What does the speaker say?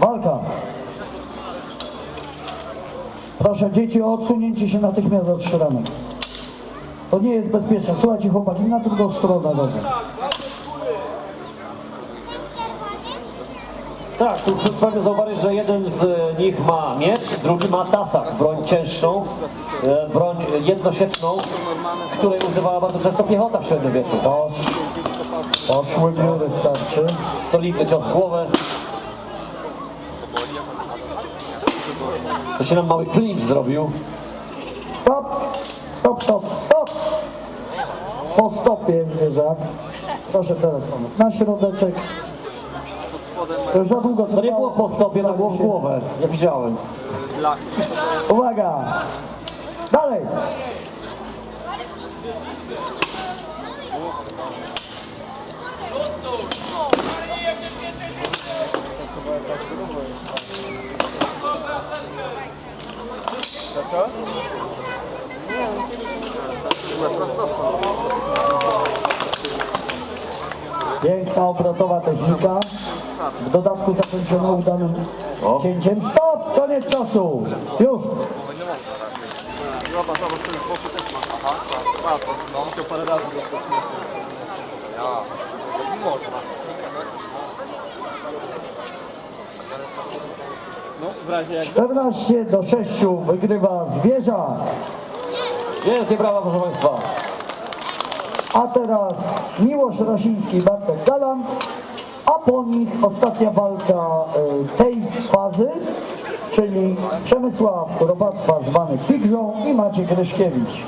Walka. Proszę dzieci o odsunięcie się natychmiast od szranek. To nie jest bezpieczne. Słuchajcie chłopaki, na drugą stronę dobrze. Tak, tu pewnie zauważyć, że jeden z nich ma miecz, drugi ma tasak, broń cięższą, e, broń jednosieczną, której używała bardzo często piechota w średniowieczu. To Poszły biury starczy. solidny cios w głowę. To się nam mały clinch zrobił. Stop! Stop, stop, stop! Po stopie zwierzak. Proszę teraz pomóc. Na środeczek. To już za długo To nie było po stopie, to było w głowę. Ja widziałem. Uwaga! Dalej! Piękna obrotowa technika. W dodatku zakończona udanym O. cięciem. Stop! Koniec czasu! Już! Zobacz, zobacz, ten boku też ma. Aha, patrz, patrz, no musiał parę razy go spotkać. Ja, razie. Jak... 14 do 6 wygrywa Zwierza. Wielkie brawa proszę Państwa. A teraz Miłosz Rosiński, Bartek Galant. A po nich ostatnia walka e, tej fazy, czyli Przemysław Kuropatwa zwany Pigrzą i Maciek Ryszkiewicz.